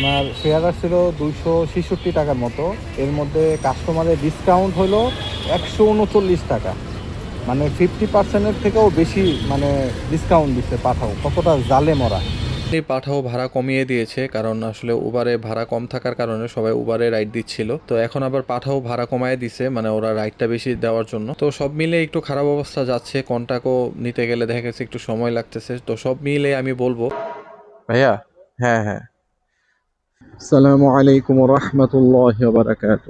ওনার fair আসছিল দুইশো ছেষট্টি টাকার মতো। এর মধ্যে কাস্টমারের ডিসকাউন্ট হলো একশো উনচল্লিশ টাকা। মানে ফিফটি পার্সেন্টের থেকেও বেশি মানে ডিসকাউন্ট দিচ্ছে পাঠাও। কতটা জালে মরা। এই পাঠাও ভাড়া কমিয়ে দিয়েছে কারণ আসলে উবারে ভাড়া কম থাকার কারণে সবাই উবারে রাইড দিচ্ছিল। তো এখন আবার পাঠাও ভাড়া কমায় দিছে মানে ওরা রাইডটা বেশি দেওয়ার জন্য। তো সব মিলে একটু খারাপ অবস্থা যাচ্ছে কন্টাক্টও নিতে গেলে দেখা গেছে একটু সময় লাগতেছে। তো সব মিলে আমি বলব। ভাইয়া হ্যাঁ হ্যাঁ। সালামু আলাইকুম রহমতুল্লাহ বারাকাত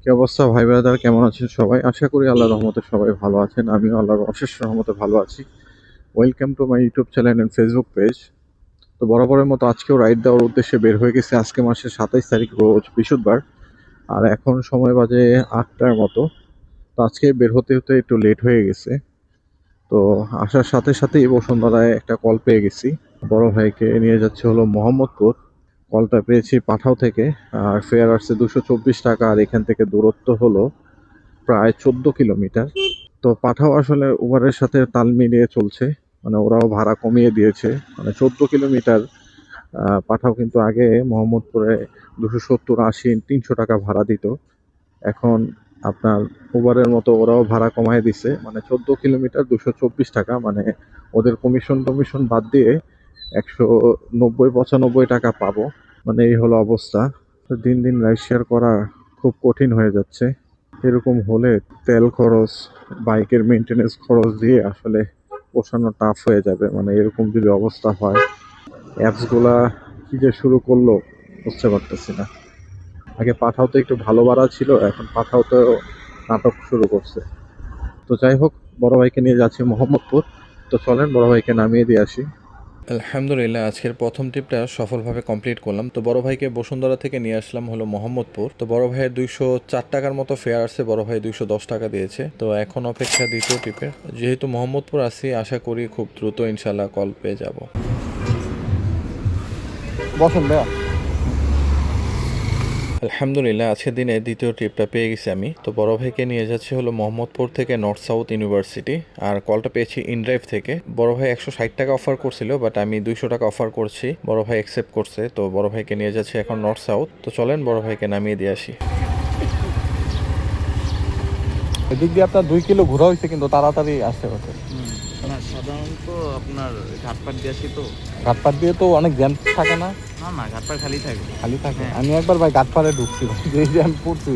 কি অবস্থা ভাই ব্রাদার? কেমন আছেন সবাই? আশা করি আল্লাহর রহমতে সবাই ভালো আছেন। আমিও আল্লাহর অশেষ রহমতে ভালো আছি। Welcome to my YouTube channel and Facebook page তো বরাবরের মতো আজকেও রাইড দেওয়ার উদ্দেশ্যে বের হয়ে গেছে। আজকে মাসের সাতাইশ তারিখ, রোজ বৃহস্পতিবার। আর এখন সময় বাজে আটটার মতো। তো আজকে বের হতে হতে একটু লেট হয়ে গেছে। তো আসার সাথে সাথেই বসুন্ধরায় একটা কল পেয়ে গেছি। বড় ভাইকে নিয়ে যাচ্ছে হলো মোহাম্মদপুর। কলটা পেয়েছি পাঠাও থেকে, আর ফেয়ার আসছে দুশো চব্বিশ টাকা, আর এখান থেকে দূরত্ব হলো প্রায় চোদ্দ কিলোমিটার। তো পাঠাও আসলে উবারের সাথে তাল মিলিয়ে চলছে মানে ওরাও ভাড়া কমিয়ে দিয়েছে। মানে চোদ্দ কিলোমিটার পাঠাও কিন্তু আগে মোহাম্মদপুরে দুশো সত্তর, আশি, তিনশো টাকা ভাড়া দিত। এখন আপনার উবারের মতো ওরাও ভাড়া কমায় দিছে মানে চোদ্দ কিলোমিটার দুশো চব্বিশ টাকা মানে ওদের কমিশন টমিশন বাদ দিয়ে একশো নব্বই, পঁচানব্বই টাকা পাবো। মানে এই হলো অবস্থা। তো দিন দিন রাইড শেয়ার করা খুব কঠিন হয়ে যাচ্ছে। এরকম হলে তেল খরচ, বাইকের মেনটেনেন্স খরচ দিয়ে আসলে পোষানো টাফ হয়ে যাবে। মানে এরকম যদি অবস্থা হয় অ্যাপসগুলা কি যে শুরু করল বুঝতে পারতেছি না। আগে পাঠাওতে একটু ভালো বাড়া ছিল, এখন পাঠাওতেও নাটক শুরু করছে। তো যাই হোক, বড় ভাইকে নিয়ে যাচ্ছি মোহাম্মদপুর। তো চলেন, বড় ভাইকে নামিয়ে দিয়ে আসি। আলহামদুলিল্লাহ, আজকের প্রথম ট্রিপটা সফলভাবে কমপ্লিট করলাম। তো বড় ভাইকে বসুন্ধরা থেকে নিয়ে আসলাম হলো মোহাম্মদপুর। তো বড় ভাইয়ের দুইশো চার টাকার মতো ফেয়ার আছে বড় ভাই দুইশো দশ টাকা দিয়েছে। তো এখন অপেক্ষা দ্বিতীয় ট্রিপের যেহেতু মোহাম্মদপুর আসি আশা করি খুব দ্রুত ইনশাল্লাহ কল পেয়ে যাব। বসুন্ধরা আলহামদুলিল্লাহ আজকের দিনে দ্বিতীয় ট্রিপটা পেয়ে গেছি আমি। তো বড় ভাইকে নিয়ে যাচ্ছি হলো মোহাম্মদপুর থেকে নর্থ সাউথ ইউনিভার্সিটি আর কলটা পেয়েছি ইনড্রাইভ থেকে। বড় ভাই একশো ষাট টাকা অফার করছিল বাট আমি দুইশো টাকা অফার করছি। বড় ভাই অ্যাকসেপ্ট করছে তো বড় ভাইকে নিয়ে যাচ্ছি এখন নর্থ সাউথ তো চলেন বড় ভাইকে নামিয়ে দিয়ে আসি। এদিক দিয়ে আপনার দুই কিলো ঘোরা হয়েছে কিন্তু তাড়াতাড়ি আসতে পারছে না সাধারণত আপনার ঘাটপাট দিয়ে আসি তো। ঘাটপাট দিয়ে তো অনেক জ্যাম থাকে না। না না খালি থাকে। খালি থাকে। হ্যাঁ। আমি একবার ভাই ঘাটপাড়ে ঢুকছি ভাই, যেই জ্যাম পড়ছি।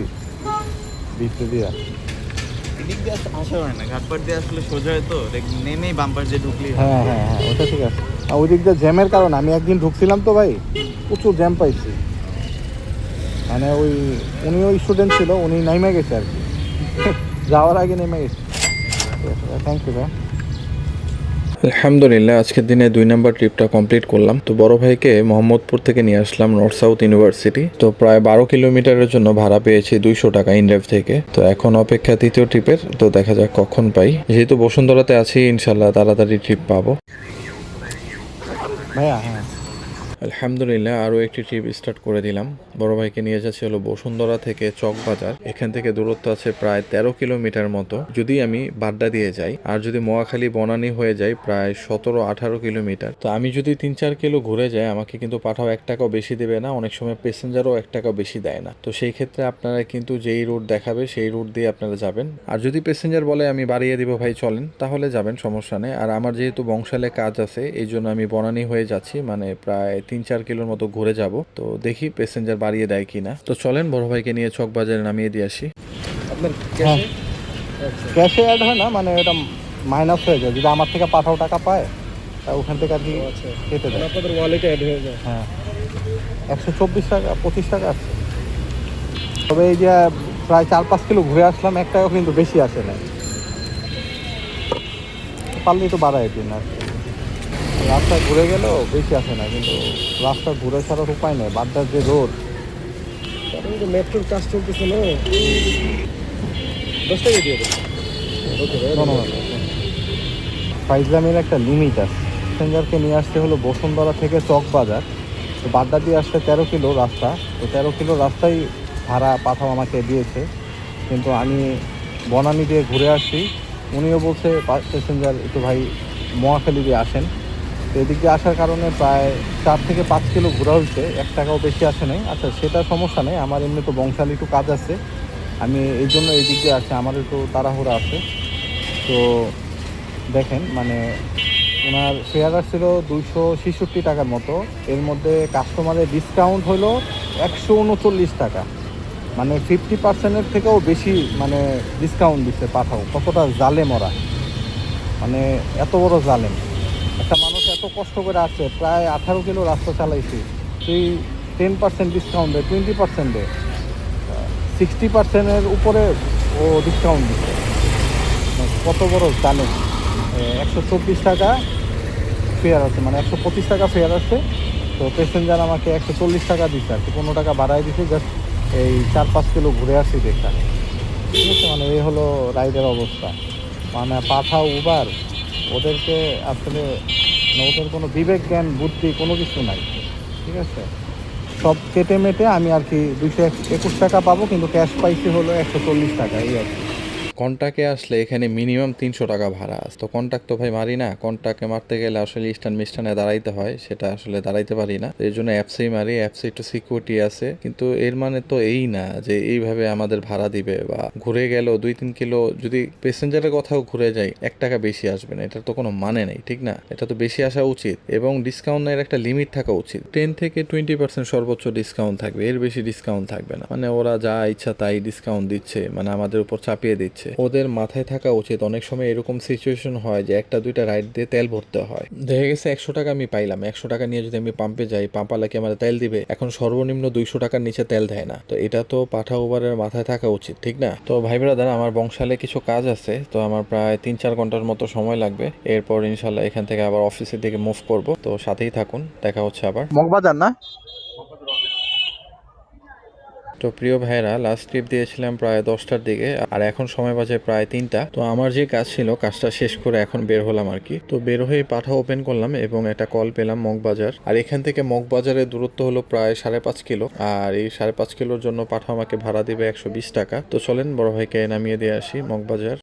ভিতরে দিয়া। এদিক দিয়ে আসতে আসা হয় না ঘাটপাট দিয়ে আসলে সোজা হয় তো নেমেই বাম্পার যে ঢুকলি হ্যাঁ। হ্যাঁ হ্যাঁ ওটা ঠিক আছে। আর দিয়ে জ্যামের কারণে আমি একদিন ঢুকছিলাম তো ভাই প্রচুর জ্যাম পাইছি। মানে ওই উনি ওই স্টুডেন্ট ছিল উনি নেমে গেছে আর কি। যাওয়ার আগে নেমে গেছে। থ্যাংক ইউ ভাই আলহামদুলিল্লাহ, আজকের দিনে দুই নাম্বার ট্রিপটা কমপ্লিট করলাম। তো বড় ভাইকে মোহাম্মদপুর থেকে নিয়ে আসলাম নর্থ সাউথ ইউনিভার্সিটি তো প্রায় বারো কিলোমিটারের জন্য ভাড়া পেয়েছি দুইশো টাকা ইনড্রাইভ থেকে। তো এখন অপেক্ষা তৃতীয় ট্রিপের, তো দেখা যাক কখন পাই। যেহেতু বসুন্ধরাতে আছি ইনশাল্লাহ তাড়াতাড়ি ট্রিপ পাবো। ভাইয়া হ্যাঁ। আলহামদুলিল্লাহ, আরও একটি ট্রিপ স্টার্ট করে দিলাম। বড় ভাইকে নিয়ে যাচ্ছে হলো বসুন্ধরা থেকে চকবাজার। এখান থেকে দূরত্ব আছে প্রায় তেরো কিলোমিটার মতো। যদি আমি বাড্ডা দিয়ে যাই, আর যদি মোয়াখালী বনানী হয়ে যায় প্রায় সতেরো আঠারো কিলোমিটার। তো আমি যদি তিন চার কিলো ঘুরে যাই, আমাকে কিন্তু পাঠাও এক টাকাও বেশি দেবে না, অনেক সময় প্যাসেঞ্জারও এক টাকাও বেশি দেয় না। তো সেই ক্ষেত্রে আপনারা কিন্তু যেই রুট দেখাবে, সেই রুট দিয়ে আপনারা যাবেন। আর যদি প্যাসেঞ্জার বলে আমি বাড়িয়ে দিব, ভাই, চলেন, তাহলে যাবেন, সমস্যা নেই। আর আমার যেহেতু বংশালে কাজ আছে, এই জন্য আমি বনানী হয়ে যাচ্ছি মানে প্রায় তিন চার কিলোর মতো ঘুরে যাব। তো দেখি প্যাসেঞ্জার বাড়িয়ে দেয় কিনা। তো চলেন বড় ভাইকে নিয়ে চকবাজারে নামিয়ে দিয়ে আসি। ক্যাশে অ্যাড হয় না? মানে এটা মাইনাস হয়ে যায়। যদি আমার থেকে পাঠাও টাকা পায় তা ওখান থেকে আর কি কেটে দেয়। আপনাদের ওয়ালেটে অ্যাড হয়ে যায়। হ্যাঁ। একশো চব্বিশ টাকা পঁচিশ টাকা আছে। তবে এই যে প্রায় চার পাঁচ কিলো ঘুরে আসলাম এক টাকাও কিন্তু বেশি আসে না পারলেই তো বাড়ায় দিন আর কি। রাস্তায় ঘুরে গেলেও বেশি আসে না কিন্তু রাস্তা ঘুরে ছাড়ার উপায় নেই বাড্ডার যে রোড। মেট্রোর কাজ চলতেছে না দশ টাকা দিয়ে ফাইজলামের একটা লিমিট আছে। প্যাসেঞ্জারকে নিয়ে আসতে হলো বসুন্ধরা থেকে চকবাজার। তো বাড্ডা দিয়ে আসতে তেরো কিলো রাস্তা। তো তেরো কিলো রাস্তাই ভাড়া পাঠাও আমাকে দিয়েছে। কিন্তু আমি বনানি দিয়ে ঘুরে আসছি। উনিও বলছে প্যাসেঞ্জার একটু ভাই মহাখালী দিয়ে আসেন। তো এদিক দিয়ে আসার কারণে প্রায় চার থেকে পাঁচ কিলো ঘোরা হয়েছে। এক টাকাও বেশি আসে নাই। আচ্ছা সেটা সমস্যা নেই। আমার এমনি তো বংশালী একটু কাজ আছে। আমি এই জন্য এই দিক দিয়ে আসি আমার একটু তাড়াহুড়া আছে। তো দেখেন মানে ওনার শেয়ার আসছিল দুইশো ছেষট্টি টাকার মতো। এর মধ্যে কাস্টমারের ডিসকাউন্ট হলো একশো উনচল্লিশ টাকা। মানে ফিফটি পার্সেন্টের থেকেও বেশি মানে ডিসকাউন্ট দিচ্ছে পাঠাও। কতটা জালেম ওরা। মানে এত বড় জালেম। একটা মানুষ কষ্ট করে আসছে প্রায় আঠারো কিলো রাস্তা চালাইছি। তুই ten percent discount twenty percent sixty পার্সেন্টের উপরে ও ডিসকাউন্ট দিচ্ছে। কত বড় জালেম একশো চব্বিশ টাকা ফেয়ার আছে মানে একশো পঁচিশ টাকা ফেয়ার আছে। তো প্যাসেঞ্জার আমাকে একশো চল্লিশ টাকা দিচ্ছে আর কি, পনেরো টাকা বাড়াই দিচ্ছে জাস্ট এই চার পাঁচ কিলো ঘুরে আসি দেখা ঠিক আছে মানে এই হলো রাইডের অবস্থা। মানে পাঠাও উবার ওদেরকে আসলে ওদের কোনো বিবেক, জ্ঞান, বুদ্ধি কোনো কিছু নাই। ঠিক আছে? সব কেটে মেটে আমি আর কি দুইশো একুশ টাকা পাবো, কিন্তু ক্যাশ পাইছি হলো একশো চল্লিশ টাকা, এই আর কি। কন্টাকে আসলে এখানে মিনিমাম তিনশো টাকা ভাড়া। আছে তো কন্টাক্ট তো ভাই মারি না। কন্টাকে মারতে গেলে আসলে ইস্টার্ন মিস্টানে দাঁড়াইতে হয়, সেটা আসলে দাঁড়াইতে পারি না। এই জন্য অ্যাপসেই মারি অ্যাপসে একটু সিকিউরিটি আছে। কিন্তু এর মানে তো এই না যে এইভাবে আমাদের ভাড়া দিবে বা ঘুরে গেল দুই তিন কিলো যদি প্যাসেঞ্জারের কথাও ঘুরে যায় এক টাকা বেশি আসবে না। এটার তো কোনো মানে নেই, ঠিক না? এটা তো বেশি আসা উচিত এবং ডিসকাউন্টের একটা লিমিট থাকা উচিত। টেন থেকে টোয়েন্টি পার্সেন্ট সর্বোচ্চ ডিসকাউন্ট থাকবে, এর বেশি ডিসকাউন্ট থাকবে না। মানে ওরা যা ইচ্ছা তাই ডিসকাউন্ট দিচ্ছে মানে আমাদের উপর চাপিয়ে দিচ্ছে। ওদের মাথায় থাকা উচিত। অনেক সময় এরকম সিচুয়েশন হয় যে একটা দুইটা রাইড দিয়ে তেল ভরতে হয়। দেখা গেছে একশো টাকা আমি পাইলাম। একশো টাকা নিয়ে যদি আমি পাম্পে যাই পাম্পালা কি আমার তেল দিবে? এখন সর্বনিম্ন দুইশো টাকার নিচে তেল দেয় না। তো এটা তো পাঠা ওভারের মাথায় থাকা উচিত ঠিক না? তো ভাই ব্রাদার আমার বংশালে কিছু কাজ আছে তো আমার প্রায় তিন চার ঘণ্টার মতো সময় লাগবে। এরপর ইনশাল্লাহ এখান থেকে আবার অফিসের দিকে মুভ করব। তো সাথেই থাকুন দেখা হচ্ছে আবার। মগবাজার না? তো প্রিয় ভাইরা লাস্ট ট্রিপ দিয়েছিলাম প্রায় দশটার দিকে, আর এখন সময় বাজে প্রায় তিনটা। তো আমার যে কাজ ছিল, কাজটা শেষ করে এখন বের হলাম আর কি। তো বের হয়ে পাঠা ওপেন করলাম এবং একটা কল পেলাম মগবাজার। আর এখান থেকে মগবাজারের দূরত্ব হলো প্রায় সাড়ে পাঁচ কিলো। আর এই সাড়ে পাঁচ কিলোর জন্য পাঠা আমাকে ভাড়া দিবে একশো বিশ টাকা। তো চলেন বড় ভাইকে নামিয়ে দিয়ে আসি মগবাজার।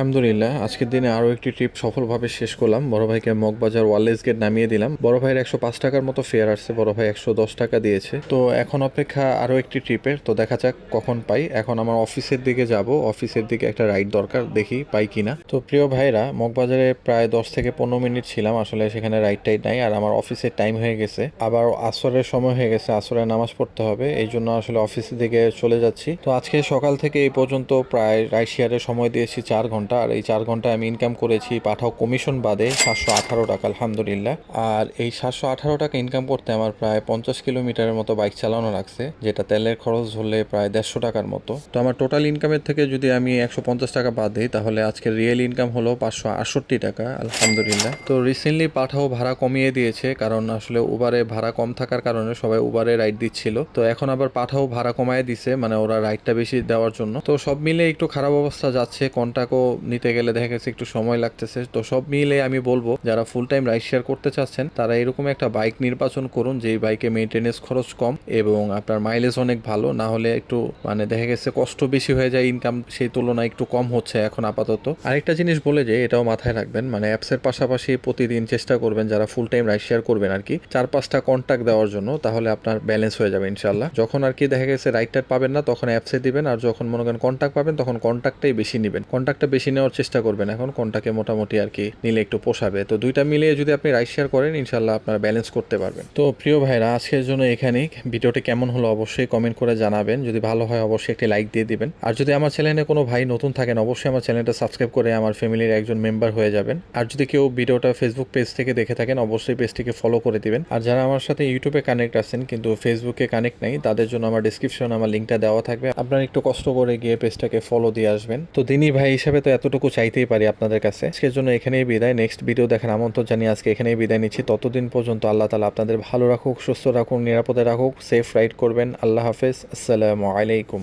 আলহামদুলিল্লাহ, আজকের দিনে আরও একটি ট্রিপ সফলভাবে শেষ করলাম। বড় ভাইকে মগবাজার ওয়ারলেস গেট নামিয়ে দিলাম। বড় ভাইয়ের একশো পাঁচ টাকার মতো ফেয়ার আসছে, বড় ভাই একশো দশ টাকা দিয়েছে। তো এখন অপেক্ষা আরও একটি ট্রিপের তো দেখা যাক কখন পাই। এখন আমার অফিসের দিকে যাব অফিসের দিকে একটা রাইড দরকার, দেখি পাই কিনা তো প্রিয় ভাইরা, মগবাজারে প্রায় দশ থেকে পনেরো মিনিট ছিলাম, আসলে সেখানে রাইড টাইড নাই, আর আমার অফিসের টাইম হয়ে গেছে। আবার আসরের সময় হয়ে গেছে আসরের নামাজ পড়তে হবে, এই জন্য আসলে অফিসের দিকে চলে যাচ্ছি। তো আজকে সকাল থেকে এই পর্যন্ত প্রায় রাইড শেয়ারের সময় দিয়েছি চার ঘণ্টা। আর এই চার ঘণ্টা আমি ইনকাম করেছি, পাঠাও কমিশন বাদে সাতশো আঠারো টাকা, আলহামদুলিল্লাহ। আর এই সাতশো আঠারো টাকা ইনকাম করতে আমার প্রায় পঞ্চাশ কিলোমিটারের মতো বাইক চালানো লাগছে, যেটা তেলের খরচ ধরলে প্রায় দেড়শো টাকার মতো। তো আমার টোটাল ইনকামের থেকে যদি আমি একশো পঞ্চাশ টাকা বাদ দিই, তাহলে আজকে রিয়েল ইনকাম হলো পাঁচশো আটষট্টি টাকা, আলহামদুলিল্লাহ। তো রিসেন্টলি পাঠাও ভাড়া কমিয়ে দিয়েছে, কারণ আসলে উবারে ভাড়া কম থাকার কারণে সবাই উবারে রাইড দিচ্ছিল। তো এখন আবার পাঠাও ভাড়া কমায় দিছে মানে ওরা রাইডটা বেশি দেওয়ার জন্য। তো সব মিলে একটু খারাপ অবস্থা যাচ্ছে কন্টাক্টও নিতে গেলে দেখা গেছে একটু সময় লাগতেছে। তো সব মিলে আমি বলব, যারা ফুল টাইম রাইড শেয়ার করতে চাচ্ছেন, তারা এরকম একটা বাইক নির্বাচন করুন, যেই বাইকে মেনটেনেন্স খরচ কম এবং আপনার মাইলেজ অনেক ভালো। না হলে একটু মানে দেখা গেছে কষ্ট বেশি হয়ে যায় ইনকাম সেই তুলনায় একটু কম হচ্ছে এখন আপাতত। আরেকটা জিনিস বলে যে, এটাও মাথায় রাখবেন মানে অ্যাপসের পাশাপাশি প্রতিদিন চেষ্টা করবেন যারা ফুল টাইম রাইড শেয়ার করবেন আর কি, চার পাঁচটা কন্ট্যাক্ট দেওয়ার জন্য, তাহলে আপনার ব্যালেন্স হয়ে যাবে ইনশাল্লাহ যখন আর কি দেখা গেছে রাইডটার পাবেন না, তখন অ্যাপসে দিবেন, আর যখন মনে করেন কন্ট্যাক্ট পাবেন, তখন কন্ট্যাক্টটাই বেশি নেবেন। কন্ট্যাক্টটা বেশি নেওয়ার চেষ্টা করবেন এখন, কোনটাকে মোটামুটি আর কি নিলে একটু পোষাবে। তো দুইটা মিলিয়ে যদি আপনি রাইড শেয়ার করেন ইনশাল্লাহ আপনারা ব্যালেন্স করতে পারবেন। তো প্রিয় ভাইরা, আজকের জন্য এখানেই। ভিডিওটি কেমন হলো অবশ্যই কমেন্ট করে জানাবেন। যদি ভালো হয়, অবশ্যই একটি লাইক দিয়ে দিবেন। আর যদি আমার চ্যানেলে কোনো ভাই নতুন থাকেন, অবশ্যই আমার চ্যানেলটা সাবস্ক্রাইব করে আমার ফ্যামিলির একজন মেম্বার হয়ে যাবেন। আর যদি কেউ ভিডিওটা ফেসবুক পেজ থেকে দেখে থাকেন, অবশ্যই পেজটিকে ফলো করে দিবেন। আর যারা আমার সাথে ইউটিউবে কানেক্ট আছেন, কিন্তু ফেসবুকে কানেক্ট নাই, তাদের জন্য আমার ডিসক্রিপশন আমার লিঙ্কটা দেওয়া থাকবে। আপনারা একটু কষ্ট করে গিয়ে পেজটাকে ফলো দিয়ে আসবেন। তো দিনই ভাই হিসেবে তো এতটুকু চাইতেই পারি আপনাদের কাছে। আজকের জন্য এখানেই বিদায়। নেক্সট ভিডিও দেখার আমন্ত্রণ জানিয়ে আজকে এখানেই বিদায় নিচ্ছি। ততদিন পর্যন্ত আল্লাহ তালা আপনাদের ভালো রাখুক, সুস্থ রাখুক, নিরাপদে রাখুক সেফ রাইড করবেন। আল্লাহ হাফেজ। আসসালামু আলাইকুম।